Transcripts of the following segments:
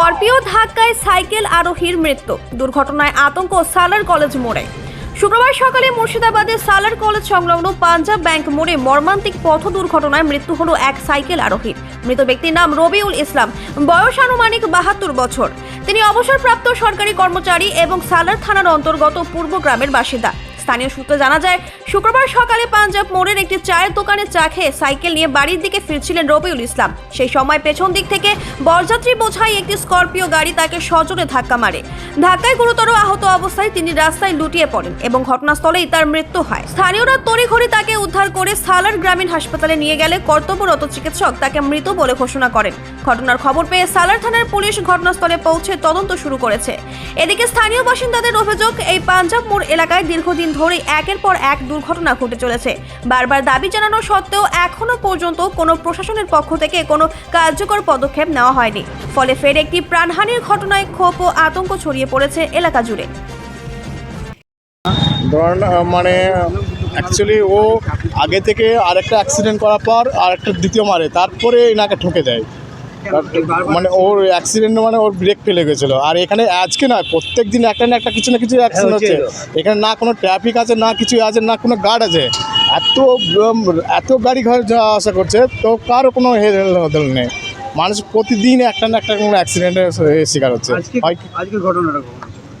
Scorpio ধাক্কায় cycle আরোহীর মৃত্যু। দুর্ঘটনায় আতঙ্ক সালার কলেজ মোড়ে। শুক্রবার সকালে মুর্শিদাবাদের সালার কলেজ সংলগ্ন পাঞ্জাব ব্যাংক মোড়ে মর্মান্তিক পথ দুর্ঘটনায় মৃত্যু হলো এক সাইকেল আরোহীর। মৃত ব্যক্তির নাম রবিউল ইসলাম। বয়স আনুমানিক বাহাত্তর বছর। তিনি অবসরপ্রাপ্ত সরকারি কর্মচারী এবং সালার থানার অন্তর্গত পূর্ব গ্রামের বাসিন্দা। স্থানীয় সূত্রে জানা যায়, শুক্রবার সকালে পাঞ্জাব মোড়ের একটি চায়ের দোকানে চা খেয়ে সাইকেল নিয়ে বাড়ির দিকে ফিরছিলেন রবিউল ইসলাম। সেই সময় পেছন দিক থেকে বরযাত্রী বোঝাই একটি স্করপিও গাড়ি তাকে সজোরে ধাক্কা মারে। ধাক্কায় গুরুতর আহত অবস্থায় তিনি রাস্তায় লুটিয়ে পড়েন এবং ঘটনাস্থলেই তার মৃত্যু হয়। স্থানীয়রা তড়িঘড়ি তাকে উদ্ধার করে সালার গ্রামীণ হাসপাতালে নিয়ে গেলে কর্তব্যরত চিকিৎসক তাকে মৃত বলে ঘোষণা করেন। ঘটনার খবর পেয়ে সালার থানার পুলিশ ঘটনাস্থলে পৌঁছে তদন্ত শুরু করেছে। এদিকে স্থানীয় বাসিন্দাদের অভিযোগ, এই পাঞ্জাব মোড় এলাকায় দীর্ঘদিন ধরে একের পর এক দুর্ঘটনা ঘটে চলেছে। বারবার দাবি জানানো সত্ত্বেও এখনও পর্যন্ত কোনো প্রশাসনের পক্ষ থেকে কোনো কার্যকর পদক্ষেপ নেওয়া হয়নি। ফলে ফের একটি প্রাণহানির ঘটনায় ক্ষোভ ও আতঙ্ক ছড়িয়ে পড়েছে এলাকা জুড়ে। মানে অ্যাকচুয়ালি ও আগে থেকে আরেকটা অ্যাক্সিডেন্ট করার পর আরেকটা দ্বিতীয় মারে, তারপরে এনাকে ঠকে দেয়। মানে ওর অ্যাক্সিডেন্ট মানে ওর ব্রেক ফেলে গেছিল। আর এখানে আজকে না প্রত্যেক দিন একটা না একটা কিছু না কিছু অ্যাক্সিডেন্ট হচ্ছে। এখানে না কোনো ট্রাফিক আছে না কিছু আছে না কোনো গার্ড আছে। এত এত গাড়ি ঘর যাওয়া আসা করছে তো কারও কোনো হেল নেই। মানুষ প্রতিদিন একটা না একটা কোনো অ্যাক্সিডেন্টের শিকার হচ্ছে। আজকে ঘটনাটা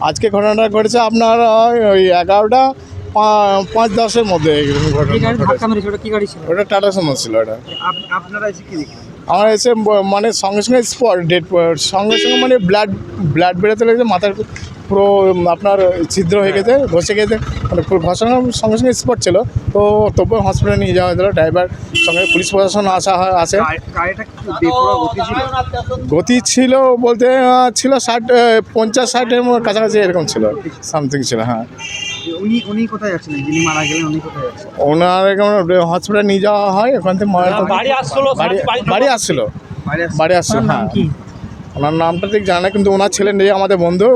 আজকে ঘটনাটা ঘটেছে আপনার ওই- এগারোটা পাঁচ দশের মধ্যে ওটা টাটা সুমো ছিল ওটা আপনারা এসে কি দেখলেন? আমার এসে মানে সঙ্গে সঙ্গে স্পট ডেট সঙ্গে সঙ্গে মানে ব্লাড ব্লাড বেরোতে লেগেছে মাথার পুরো আপনার ছিদ্র হয়ে গেছে ঘষে গেছে মানে পুরো ঘষানোর সঙ্গে সঙ্গে স্পট ছিল। তো তবুও হসপিটালে নিয়ে যাওয়া হয়েছিল ড্রাইভার সঙ্গে পুলিশ প্রশাসন আসা হয় আসে। গতি ছিল? বলতে ছিল ষাট পঞ্চাশ ষাটের কাছাকাছি এরকম ছিল সামথিং ছিল হ্যাঁ। উনি উনি কোথায় যাচ্ছিলেন যিনি মারা গেলেন উনি কোথায় যাচ্ছেন ওনার হসপিটালে নিয়ে যাওয়া হয় ওখান থেকে মারা- বাড়ি আসছিল বাড়ি বাড়ি আসছিল। বাড়ি আসছিল। হ্যাঁ। ওনার নামটা ঠিক জানা কিন্তু ওনার ছেলে নেই আমাদের বন্ধু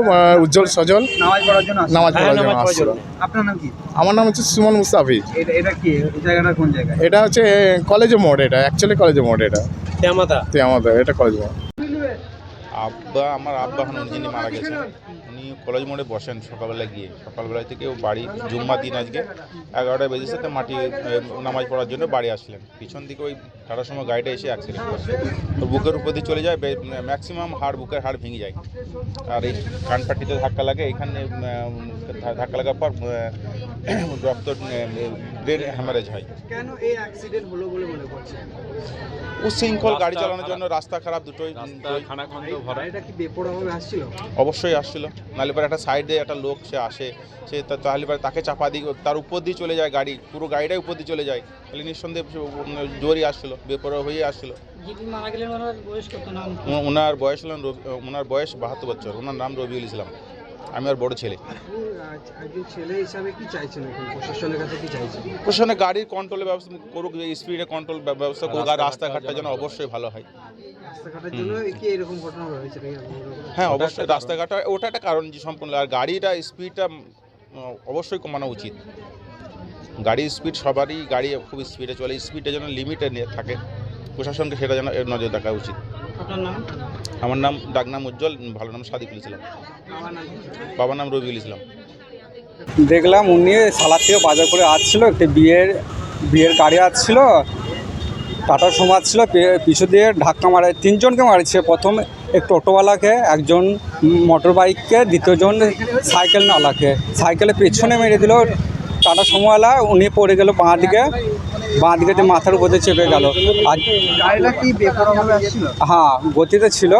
উজ্জ্বল সজল। নামাজ পড়ার জন্য নামাজ হ্যাঁ, পড়ার জন্য আসছিল। আপনার নাম কি? আমার নাম হচ্ছে সুমন মুস্তাফিজ এটা এটা কি? জায়গাটা কোন জায়গায় এটা হচ্ছে কলেজে মোড় এটা অ্যাকচুয়ালি কলেজে মোড় এটা। শ্যামাদা তো আমাদের এটা কলেজ মোড়। আব্বা আমার আব্বা এখন যিনি মারা গেছেন। উনি কলেজ মোড়ে বসেন সকালবেলা গিয়ে। সকালবেলা থেকে বাড়ি জুম্মা দিন আজকে। এগারোটা বেজে সাথে মাটি নামাজ পড়ার জন্য বাড়ি আসলেন। পিছন দিকে ওই টাটার সময় গাড়িটা এসে অ্যাক্সিডেন্ট করে তো বুকের উপর দিয়ে চলে যায় ম্যাক্সিমাম হাড়, বুকের হাড় ভেঙে যায়। আর এই কানপাটিতে ধাক্কা লাগে। এখানে ধাক্কা লাগার পর রক্ত ব্রেন হ্যামারেজ হয়। কেন এই অ্যাক্সিডেন্ট হলো বলে মনে করছেন? উচ্ছৃঙ্খল গাড়ি চালানোর জন্য রাস্তা খারাপ দুটোই রাস্তা খানাখন্দ ভরা। গাড়িটা কি বেপরোয়াভাবে আসছিল? অবশ্যই আসছিল। নাহলে পরে একটা সাইডে একটা লোক সে আসে সে তা- তাহলে পরে তাকে চাপা দিয়ে তার উপর দিয়ে চলে যায় গাড়ি পুরো গাড়িটাই উপর দিয়ে চলে যায়। তাহলে নিঃসন্দেহে জোরই আসছিল বেপরোয়া হয়ে আসছিল। ওনার বয়স হলেন ওনার বয়স বাহাত্তর বছর ওনার নাম রবিউল ইসলাম। আমি আর বড় ছেলে। প্রশাসনে গাড়ির কন্ট্রোলের ব্যবস্থা করুক স্পিডে কন্ট্রোল ব্যবস্থা করুক আর রাস্তাঘাটটা যেন অবশ্যই ভালো হয়? হ্যাঁ অবশ্যই রাস্তাঘাট ওটা একটা কারণ যে সম্পূর্ণ। আর গাড়িটা স্পিডটা অবশ্যই কমানো উচিত। গাড়ির স্পিড সবারই গাড়ি খুব স্পিডে চলে। স্পিডটা যেন লিমিটে থাকে। প্রশাসনকে সেটা যেন নজর দেখা উচিত। আপনার নাম? আমার নাম ডাকনাম উজ্জ্বল ভালো নাম সাদিকুল ইসলাম। আমার? বাবার নাম রবিউল ইসলাম। দেখলাম উনি সালাদ থেকে বাজার করে আসছিল একটি বিয়ের বিয়ের গাড়ি আসছিল টাটা সমাজ ছিল পিছু দিয়ে ধাক্কা মারে তিনজনকে মারছে। প্রথম এক টোটোওয়ালাকে একজন মোটর বাইককে দ্বিতীয়জন সাইকেল নালাকে সাইকেলে পেছনে মেরে দিল টাটা সময়ওয়ালা উনি পড়ে গেল বাঁ দিকে। বাঁ দিকে মাথার উপরে চেপে গেল। আর গাড়িটা কি বেপরোয়াভাবে আসছিল? হ্যাঁ গতিতে ছিল।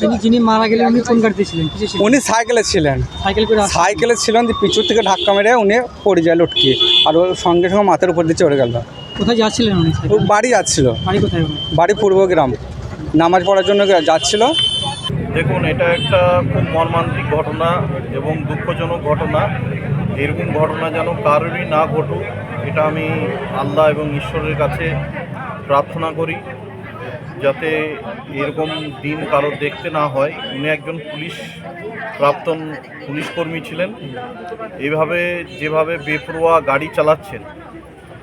যিনি যিনি মারা গেলেন উনি কোন গাড়িতে ছিলেন? উনি সাইকেলে ছিলেন। সাইকেল করে সাইকেলে ছিলেন দিয়ে পিছু থেকে ধাক্কা মেরে উনি পড়ে যায় লটকি। আর ওর সঙ্গে সঙ্গে মাথার উপর দিয়ে চড়ে গেল। কোথায় যাচ্ছিলেন উনি ও বাড়ি যাচ্ছিল। বাড়ি কোথায়? বাড়ি পূর্বগ্রাম নামাজ পড়ার জন্য যাচ্ছিল। দেখুন এটা একটা খুব মর্মান্তিক ঘটনা এবং দুঃখজনক ঘটনা। এরকম ঘটনা যেন কারোরই না ঘটুক, এটা আমি আল্লাহ এবং ঈশ্বরের কাছে প্রার্থনা করি, যাতে এরকম দিন কারোর দেখতে না হয়। উনি একজন পুলিশ, প্রাক্তন পুলিশ কর্মী ছিলেন। এইভাবে যেভাবে বেপরোয়া গাড়ি চালাচ্ছেন,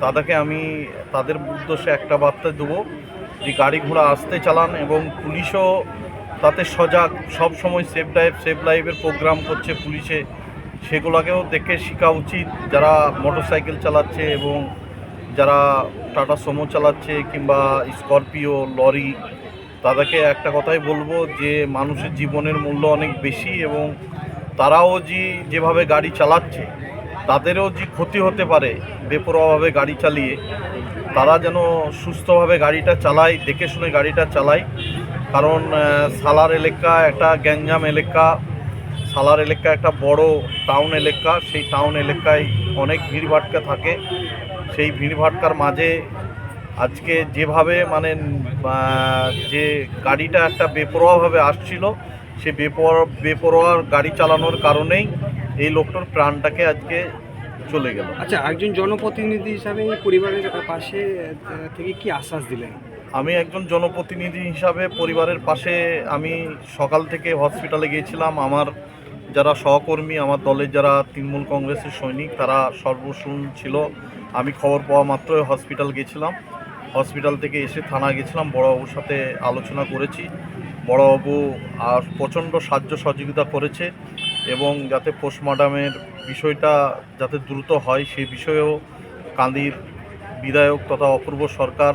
তাদেরকে আমি, তাদের উদ্দেশ্যে একটা বার্তা দেবো যে গাড়ি ঘোড়া আসতে চালান এবং পুলিশও তাতে সজাগ সব সময় সেফ ড্রাইভ, সেফ লাইভের প্রোগ্রাম করছে পুলিশে। সেগুলোকেও দেখে শেখা উচিত। যারা মোটরসাইকেল চালাচ্ছে এবং যারা টাটা সোমো চালাচ্ছে কিংবা স্করপিও, লরি, তাদেরকে একটা কথাই বলব যে, মানুষের জীবনের মূল্য অনেক বেশি এবং তারাও যে যেভাবে গাড়ি চালাচ্ছে, তাদেরও যে ক্ষতি হতে পারে বেপরোয়াভাবে গাড়ি চালিয়ে, তারা যেন সুস্থভাবে গাড়িটা চালায়, দেখে শুনে গাড়িটা চালায়। কারণ সালার এলাকা একটা গ্যাঞ্জাম এলাকা সালার এলাকা একটা বড় টাউন এলাকা সেই টাউন এলাকায় অনেক ভিড়ভাট্টা থাকে। সেই ভিড়ভাট্টার মাঝে আজকে যেভাবে মানে যে গাড়িটা একটা বেপরোয়াভাবে আসছিল সে বেপরোয়া বেপরোয়া গাড়ি চালানোর কারণেই এই লোকটার প্রাণটাকে আজকে চলে গেল। আচ্ছা একজন জনপ্রতিনিধি হিসাবে পরিবারের পাশে থেকে কি আশ্বাস দিলেন? আমি একজন জনপ্রতিনিধি হিসাবে পরিবারের পাশে আমি সকাল থেকে হসপিটালে গিয়েছিলাম। আমার যারা সহকর্মী, আমার দলের যারা তৃণমূল কংগ্রেসের সৈনিক, তারা সর্বশূন ছিল। আমি খবর পাওয়া মাত্রই হসপিটাল গেছিলাম। হসপিটাল থেকে এসে থানা গেছিলাম, বড়বাবুর সাথে আলোচনা করেছি। বড়বাবু আর প্রচণ্ড সাহায্য সহযোগিতা করেছে এবং যাতে পোস্টমর্টমের বিষয়টা যাতে দ্রুত হয় সে বিষয়েও কান্দির বিধায়ক তথা অপূর্ব সরকার,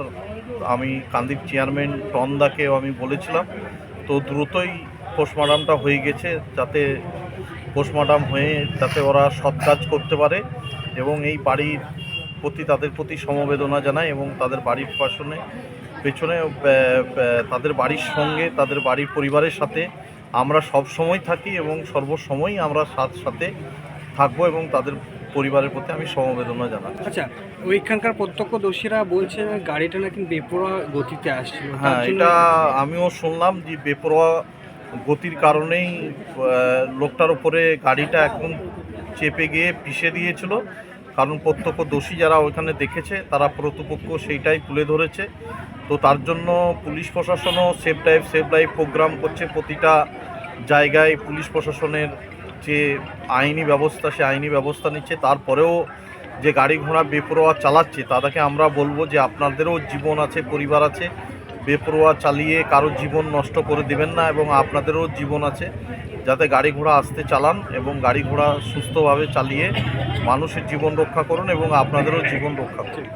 আমি কান্দির চেয়ারম্যান টন্দাকেও আমি বলেছিলাম। তো দ্রুতই পোস্টমর্টমটা হয়ে গেছে যাতে পোস্টমর্টম হয়ে যাতে ওরা সৎ কাজ করতে পারে এবং এই বাড়ির প্রতি তাদের প্রতি সমবেদনা জানাই এবং তাদের বাড়ির পাশনে পেছনে তাদের বাড়ির সঙ্গে তাদের বাড়ির পরিবারের সাথে আমরা সব সময় থাকি এবং সর্বসময় আমরা সাথ সাথে থাকব এবং তাদের পরিবারের প্রতি আমি সমবেদনা জানাচ্ছি। আচ্ছা ওইখানকার প্রত্যক্ষদর্শীরা বলছে গাড়িটা নাকি বেপরোয়া গতিতে আসছিল হ্যাঁ এটা আমিও শুনলাম যে বেপরোয়া গতির কারণেই লোকটার উপরে গাড়িটা একদম চেপে গিয়ে পিষে দিয়েছিল। কারণ প্রত্যক্ষদর্শী যারা ওইখানে দেখেছে, তারা প্রতিপক্ষ সেইটাই তুলে ধরেছে। তো তার জন্য police প্রশাসনও safe drive safe drive program করছে প্রতিটা জায়গায়। পুলিশ প্রশাসনের যে আইনি ব্যবস্থা, সে আইনি ব্যবস্থা নিচ্ছে। তারপরেও যে গাড়ি ঘোড়া বেপরোয়া চালাচ্ছে, তাদেরকে আমরা বলব যে আপনাদেরও জীবন আছে, পরিবার আছে। বেপরোয়া চালিয়ে কারও জীবন নষ্ট করে দিবেন না এবং আপনাদেরও জীবন আছে। যাতে গাড়ি ঘোড়া আসতে চালান এবং গাড়ি ঘোড়া সুস্থভাবে চালিয়ে মানুষের জীবন রক্ষা করুন এবং আপনাদেরও জীবন রক্ষা করুন।